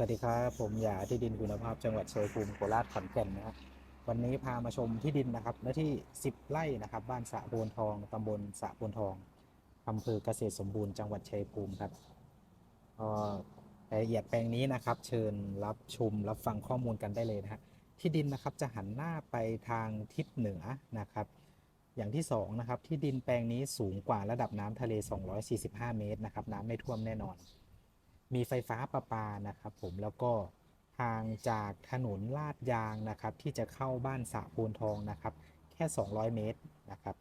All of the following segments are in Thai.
วัสดีครับ ผมหยาที่ดินคุณภาพจังหวัดชัยภูมิโคราชขอนแก่นนะครับวันนี้พามาชมที่ดินนะครับและที่ 10 ไร่นะครับ บ้านสะโพนทองตำบลสะโพนทองอำเภอเกษตรสมบูรณ์จังหวัดชัยภูมิครับรายละเอียดแปลงนี้นะครับ เชิญรับชมรับฟังข้อมูลกันได้เลยนะฮะที่ดินนะครับจะหันหน้าไปทางทิศเหนือนะครับ อย่างที่สองนะครับที่ดินแปลงนี้สูงกว่าระดับน้ำทะเล 245 เมตรนะครับน้ำไม่ท่วมแน่นอน มีไฟฟ้าประปานะครับผมแล้วก็ทางจากถนนลาดยางนะครับ ที่จะเข้าบ้านสะโพนทองนะครับ แค่ 200 เมตรนะครับ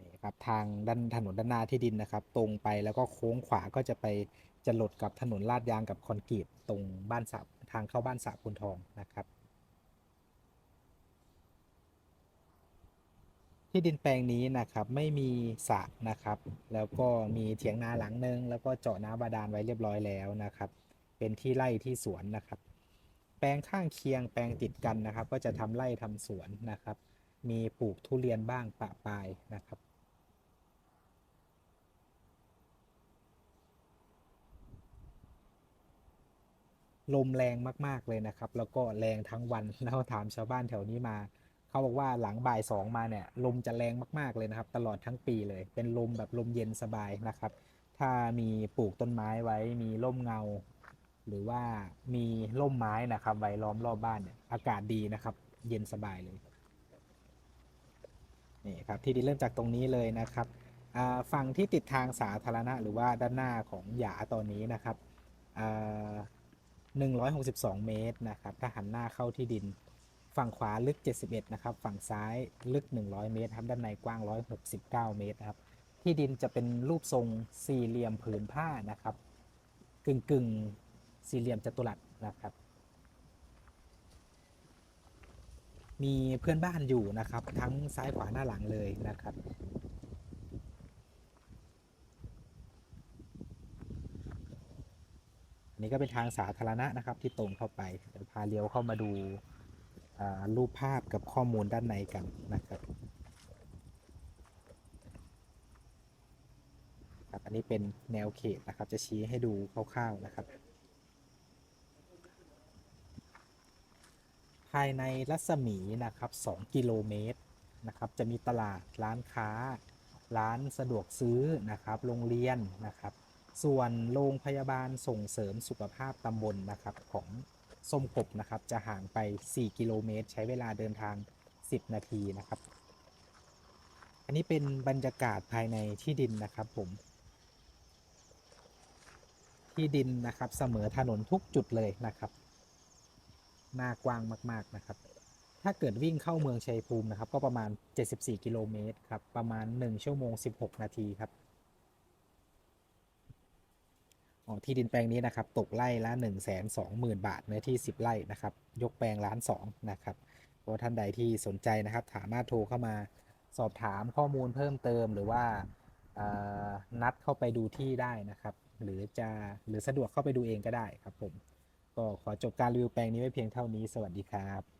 นี่ครับทางด้านถนนด้านหน้าที่ดินนะครับ ตรงไปแล้วก็โค้งขวาก็จะไปจะหลดกับถนนลาดยางกับคอนกรีตตรงบ้านสะทางเข้าบ้านสะโพนทองนะครับ ที่ดินแปลงนี้นะครับไม่มีสระนะครับ แล้วก็มีเถียงนาหลังนึง แล้วก็เจาะน้ำบาดาลไว้เรียบร้อยแล้วนะครับ เป็นที่ไร่ที่สวนนะครับ แปลงข้างเคียงแปลงติดกันนะครับ ก็จะทำไร่ทำสวนนะครับ มีปลูกทุเรียนบ้างปะปายนะครับลมแรงมาก ๆ เลยนะครับ แล้วก็แรงทั้งวันแล้วถามชาวบ้านแถวนี้มา เขาบอกว่าหลังบ่ายสองมาเนี่ยลมจะแรงมากๆเลยนะครับ ตลอดทั้งปีเลย เป็นลมแบบลมเย็นสบายนะครับ ถ้ามีปลูกต้นไม้ไว้มีร่มเงา หรือว่ามีร่มไม้นะครับ ไว้ล้อมรอบบ้านเนี่ยอากาศดีนะครับ เย็นสบายเลยนี่ครับที่ดินเริ่มจากตรงนี้เลยนะครับฝั่งที่ติดทางสาธารณะหรือว่าด้านหน้าของหยาตอนนี้นะครับอ่า162 เมตรนะครับ ถ้าหันหน้าเข้าที่ดิน ฝั่งขวาลึก 71 นะครับ ฝั่งซ้ายลึก 100 เมตรครับ ด้านในกว้าง 169 เมตรครับ ที่ดินจะเป็นรูปทรงสี่เหลี่ยมผืนผ้านะครับ กึ่งกึ่งสี่เหลี่ยมจัตุรัสนะครับ มีเพื่อนบ้านอยู่นะครับ ทั้งซ้ายขวาหน้าหลังเลยนะครับนนี้ก็เป็นทางสาธารณะนะครับที่ตรงเข้าไปเดี๋ยวพาเลี้ยวเข้ามาดู รูปภาพกับข้อมูลด้านในกันนะครับครับอันนี้เป็นแนวเขตนะครับ จะชี้ให้ดูคร่าวๆนะครับ ภายในรัศมีนะครับ2กิโลเมตรนะครับจะมีตลาดร้านค้า ร้านสะดวกซื้อนะครับโรงเรียนนะครับ ส่วนโรงพยาบาลส่งเสริมสุขภาพตำบลนะครับของ ส้มกบนะครับ จะห่างไป 4 กิโลเมตร ใช้เวลาเดินทาง 10 นาทีนะครับ อันนี้เป็นบรรยากาศภายในที่ดินนะครับผม ที่ดินนะครับเสมอถนนทุกจุดเลยนะครับหน้ากว้างมาก ๆนะครับ ถ้าเกิดวิ่งเข้าเมืองชัยภูมินะครับ ก็ประมาณ 74 กิโลเมตรครับ ประมาณ 1 ชั่วโมง 16 นาทีครับ ที่ดินแปลงนี้นะครับตกไร่ละ 1 2 0 0 0 0 บาทเนื้อที่ 10 ไร่นะครับ ยกแปลงล้านสองนะครับเพราะท่านใดที่สนใจนะครับ สามารถโทรเข้ามาสอบถามข้อมูลเพิ่มเติมหรือว่านัดเข้าไปดูที่ได้นะครับ หรือจะหรือสะดวกเข้าไปดูเองก็ได้ครับผมก็ขอจบการรีวิวแปลงนี้ไว้เพียงเท่านี้ สวัสดีครับ